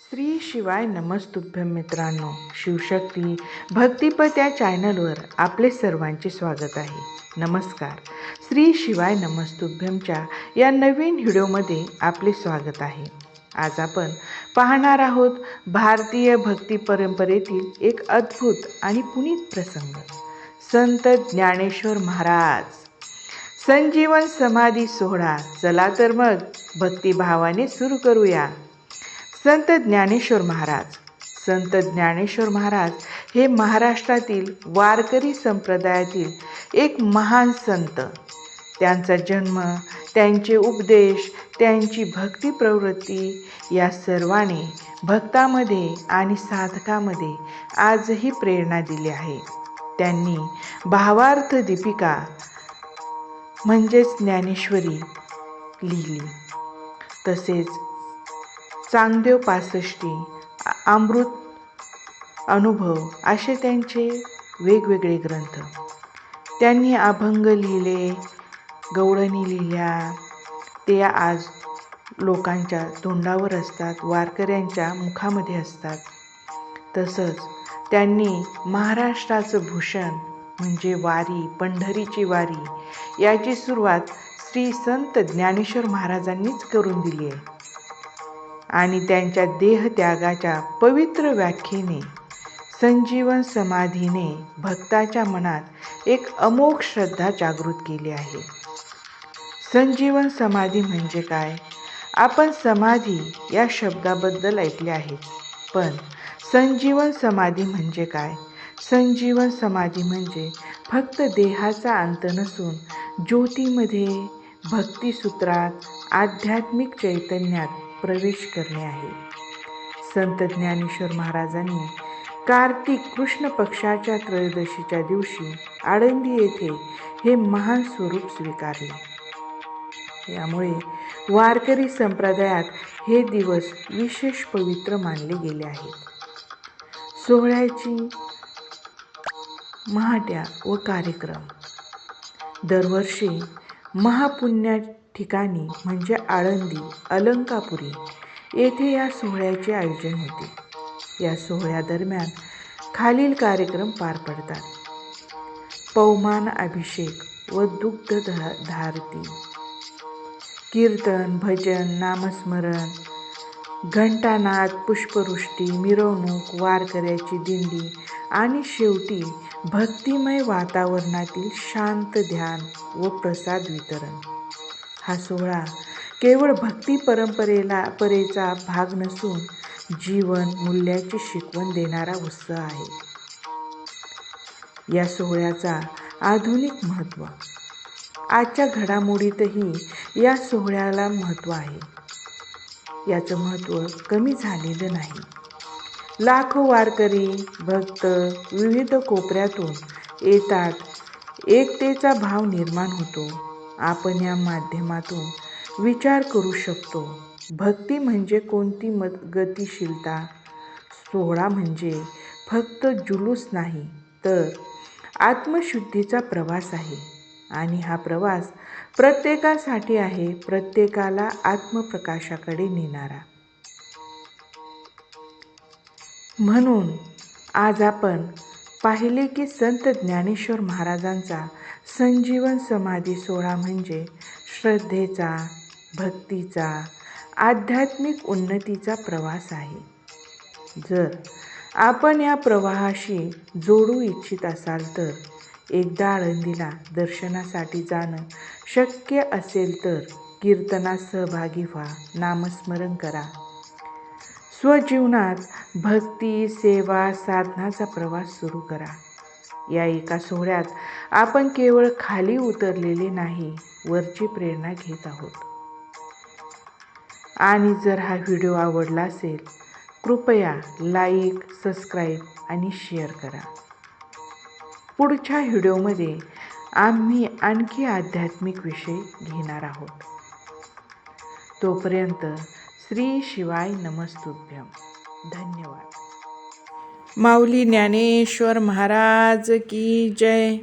स्त्री शिवाय नमस्तुभ्यम मित्रांनो. शिवशक्ती भक्तिपद या चॅनलवर आपले सर्वांचे स्वागत आहे. नमस्कार. स्त्री शिवाय नमस्तुभ्यमच्या या नवीन व्हिडिओमध्ये आपले स्वागत आहे. आज आपण पाहणार आहोत भारतीय भक्ती परंपरेतील एक अद्भुत आणि पुनीत प्रसंग. संत ज्ञानेश्वर महाराज. संजीवन समाधी सोहळा. चला तर मग भक्तिभावाने सुरू करूया. संत ज्ञानेश्वर महाराज. संत ज्ञानेश्वर महाराज हे महाराष्ट्रातील वारकरी संप्रदायातील एक महान संत. त्यांचा जन्म त्यांचे उपदेश त्यांची भक्ती प्रवृत्ती या सर्वाने भक्तामध्ये आणि साधकामध्ये आजही प्रेरणा दिली आहे. त्यांनी भावार्थ दीपिका म्हणजेच ज्ञानेश्वरी लिहिली. तसेच चांगदेव पासष्टी अमृत अनुभव असे त्यांचे वेगवेगळे ग्रंथ. त्यांनी अभंग लिहिले गवळणी लिहिल्या. ते आज लोकांच्या तोंडावर असतात वारकऱ्यांच्या मुखामध्ये असतात. तसंच त्यांनी महाराष्ट्राचं भूषण म्हणजे वारी पंढरीची वारी याची सुरुवात श्री संत ज्ञानेश्वर महाराजांनीच करून दिली आहे. आणि त्यांच्या देहत्यागाच्या पवित्र व्याख्येने संजीवन समाधीने भक्ताच्या मनात एक अमोघ श्रद्धा जागृत केली आहे. संजीवन समाधी म्हणजे काय? आपण समाधी या शब्दाबद्दल ऐकले आहे पण संजीवन समाधी म्हणजे काय? संजीवन समाधी म्हणजे फक्त देहाचा अंत नसून ज्योतीमध्ये भक्तिसूत्रात आध्यात्मिक चैतन्यात प्रवेश करणे आहे. संत ज्ञानेश्वर महाराजांनी कार्तिक कृष्ण पक्षाच्या त्रयोदशीच्या दिवशी आळंदी येथे हे महान स्वरूप स्वीकारले. यामुळे वारकरी संप्रदायात हे दिवस विशेष पवित्र मानले गेले आहेत. सोहळ्याची महाट्या व कार्यक्रम. दरवर्षी महापुण्या ठिकाणी म्हणजे आळंदी अलंकापुरी येथे या सोहळ्याचे आयोजन होते. या सोहळ्यादरम्यान खालील कार्यक्रम पार पडतात. पवमान अभिषेक व दुग्ध धा- धारती. कीर्तन भजन नामस्मरण घंटानाद पुष्पवृष्टी मिरवणूक वारकऱ्याची दिंडी आणि शेवटी भक्तिमय वातावरणातील शांत ध्यान व प्रसाद वितरण. हा सोहळा केवळ भक्ती परंपरेला परेचा भाग नसून जीवन मूल्याची शिकवण देणारा उत्सव आहे. या सोहळ्याचा आधुनिक महत्त्व. आजच्या घडामोडीतही या सोहळ्याला महत्त्व आहे. याचं महत्त्व कमी झालेलं नाही. लाखो वारकरी भक्त विविध कोपऱ्यातून येतात. एकतेचा भाव निर्माण होतो. आपण या माध्यमातून विचार करू शकतो. भक्ती म्हणजे कोणती मत गतिशीलता? सोहळा म्हणजे फक्त जुलूस नाही तर आत्मशुद्धीचा प्रवास आहे. आणि हा प्रवास प्रत्येकासाठी आहे प्रत्येकाला आत्मप्रकाशाकडे नेणारा. म्हणून आज आपण पाहिले की संत ज्ञानेश्वर महाराजांचा संजीवन समाधी सोहळा म्हणजे श्रद्धेचा भक्तीचा आध्यात्मिक उन्नतीचा प्रवास आहे. जर आपण या प्रवाहाशी जोडू इच्छित असाल तर एकदा आळंदीला दर्शनासाठी जाणं शक्य असेल तर कीर्तनात सहभागी व्हा नामस्मरण करा. स्वजीवनात भक्ती सेवा साधनाचा प्रवास सुरू करा. या एका सोहळ्यात आपण केवळ खाली उतरलेले नाही वरची प्रेरणा घेत आहोत. आणि जर हा व्हिडिओ आवडला असेल कृपया लाईक सबस्क्राईब आणि शेअर करा. पुढच्या व्हिडिओमध्ये आम्ही आणखी आध्यात्मिक विषय घेणार आहोत. तोपर्यंत श्री शिवाय नमस्तुभ्यम धन्यवाद. माऊली ज्ञानेश्वर महाराज की जय.